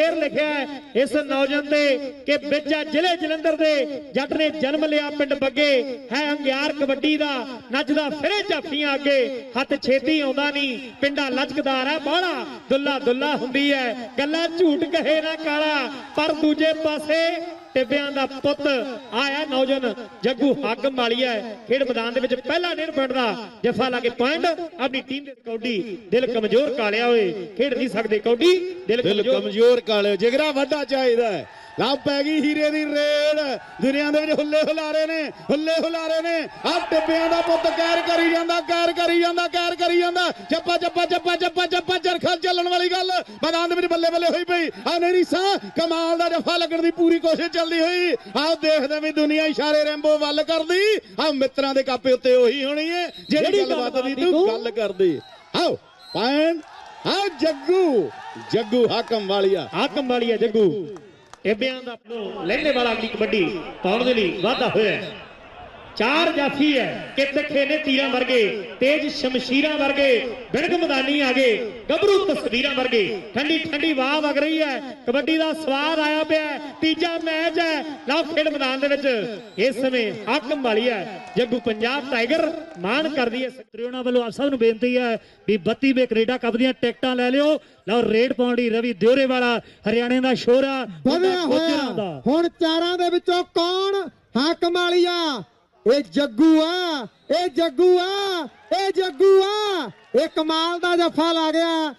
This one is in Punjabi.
ਫੇਰ ਲਿਖਿਆ ਇਸ ਨੌਜਵਾਨ ਤੇ ਕਿ ਵਿੱਚਾ ਜ਼ਿਲ੍ਹੇ ਜਲੰਧਰ ਦੇ ਜੱਟ ਨੇ ਜਨਮ ਲਿਆ ਪਿੰਡ ਬੱਗੇ। ਹੈ ਅੰਗਿਆਰ ਕਬੱਡੀ ਦਾ, ਨੱਚਦਾ ਫਿਰੇ ਝਾਫੀਆਂ ਅੱਗੇ। ਹੱਥ ਛੇਤੀ ਆਉਂਦਾ ਨਹੀਂ, ਪਿੰਡਾ ਲਚਕਦਾਰ ਹੈ ਬਾਹਲਾ ਦੁੱਲਾ ਦੁੱਲਾ ਹੁੰਦੀ ਹੈ। ਗੱਲਾਂ ਝੂਠ ਕਹੇ ਨਾ ਕਾਲਾ, ਪਰ ਦੂਜੇ ਪਾਸੇ ਟਿੱਬਿਆਂ ਦਾ ਪੁੱਤ ਆਇਆ ਨੌਜਵਾਨ ਜੱਗੂ ਹਾਕਮ ਵਾਲੀਆ ਹੈ। ਖੇਡ ਮੈਦਾਨ ਦੇ ਵਿੱਚ ਪਹਿਲਾ ਡੇਢ ਪੁਆਇੰਟ ਦਾ ਜਫਾ ਲਾ ਕੇ ਪੁਆਇੰਟ। ਆਪਣੀ ਟੀਮ ਦੇ ਕੌਡੀ ਦਿਲ ਕਮਜ਼ੋਰ ਕਾਲਿਆ ਹੋਏ। ਖੇਡ ਨਹੀਂ ਸਕਦੇ ਕੌਡੀ ਦਿਲ ਕਮਜ਼ੋਰ। ਕਮਜ਼ੋਰ ਕਾਲੇ ਜਿਗਰਾ ਵੱਡਾ ਚਾਹੀਦਾ ਹੈ। ਲੱਭ ਪੈ ਗਈ ਹੀਰੇ ਦੀ ਰੇਡ ਦੁਨੀਆ ਦੇ ਵਿੱਚ ਹੁੱਲੇ ਹੁਲਾਰੇ ਨੇ ਹੁੱਲੇ ਹੁਲਾਰੇ ਨੇ। ਆ ਟਿੱਬਿਆਂ ਦਾ ਪੁੱਤ ਕਹਿਰ ਕਰੀ ਜਾਂਦਾ ਕਹਿਰ ਕਰੀ ਜਾਂਦਾ ਕਹਿਰ ਕਰੀ ਜਾਂਦਾ। ਚੱਪਾ ਚੱਪਾ ਚੱਪਾ ਚੱਪਾ ਚੱਪਾ ਚਰਖਾ ਚੱਲਣ ਵਾਲੀ ਗੱਲ। ਮੈਦਾਨ ਦੇ ਵਿੱਚ ਬੱਲੇ ਬੱਲੇ ਹੋਈ ਪਈ। ਆ ਨਹੀਂ ਰੀਸਾ ਕਮਾਲ ਦਾ ਜਫਾ ਲੱਗਣ ਦੀ ਪੂਰੀ ਕੋਸ਼ਿਸ਼ ਚੱਲਦੀ ਹੋਈ। ਆ ਦੇਖਦੇ ਵੀ ਦੁਨੀਆ ਇਸ਼ਾਰੇ ਰੈਂਬੋ ਵੱਲ ਕਰਦੀ। ਆ ਮਿੱਤਰਾਂ ਦੇ ਕਾਪੇ ਉੱਤੇ ਉਹੀ ਹੋਣੀ ਹੈ ਜਿਹੜੀ ਗੱਲਬਾਤ ਦੀ ਤੂੰ ਗੱਲ ਕਰਦੀ। ਆਓ ਪੈਨ ਆ ਜੱਗੂ ਜੱਗੂ ਹਾਕਮ ਵਾਲੀਆ। ਹਾਕਮ ਵਾਲੀਆ ਜੱਗੂ। ਟਿੱਬਿਆਂ ਦਾ ਨੂੰ ਲਹਿੰਦੇ ਵਾਲਾ ਅਗਲੀ ਕਬੱਡੀ ਪਾਉਣ ਦੇ ਲਈ ਵਾਧਾ ਹੋਇਆ ਚਾਰ ਜਾਫੀ ਹੈ ਕਿ ਤਿੱਖੇ ਨੇ ਤੀਰਾਂ ਵਰਗੇ ਤੇਜ ਸ਼ਮਸ਼ੀਰਾਂ ਵਰਗੇ ਬਿਰਗ ਮੈਦਾਨੀ ਆ ਗਏ ਗੱਭਰੂ ਤਸਵੀਰਾਂ ਵਰਗੇ। ਠੰਡੀ ਠੰਡੀ ਵਾਹ ਵਗ ਰਹੀ ਹੈ ਕਬੱਡੀ ਦਾ ਸਵਾਦ ਆਇਆ ਪਿਆ। ਤੀਜਾ ਮੈਚ ਹੈ। ਲਓ ਖੇਡ ਮੈਦਾਨ ਦੇ ਵਿੱਚ ਇਸ ਸਮੇਂ ਹਾਕਮ ਵਾਲੀ ਹੈ ਜੱਗੂ ਪੰਜਾਬ ਟਾਈਗਰ ਮਾਣ ਕਰਦੀ ਹੈ। ਤ੍ਰਿਉਣਾ ਵੱਲੋਂ ਆਪ ਸਭ ਨੂੰ ਬੇਨਤੀ ਹੈ ਵੀ 32 ਵੇ ਕੈਨੇਡਾ ਕੱਪ ਦੀਆਂ ਟਿਕਟਾਂ ਲੈ ਲਿਓ। ਲਓ ਰੇਡ ਪਾਉਣ ਲਈ ਰਵੀ ਦਿਓਰੇ ਵਾਲਾ ਹਰਿਆਣੇ ਦਾ ਸ਼ੋਰਾ ਵਧਿਆ ਹੋਇਆ। ਹੁਣ ਚਾਰਾਂ ਦੇ ਵਿੱਚੋਂ ਕੌਣ ਹਾਕਮ ਵਾਲੀਆ ਇਹ ਜੱਗੂ ਆ ਇਹ ਜੱਗੂ ਆ ਇਹ ਜੱਗੂ ਆ ਇਹ ਕਮਾਲ ਦਾ ਜੱਫਾ ਲਾ ਗਿਆ।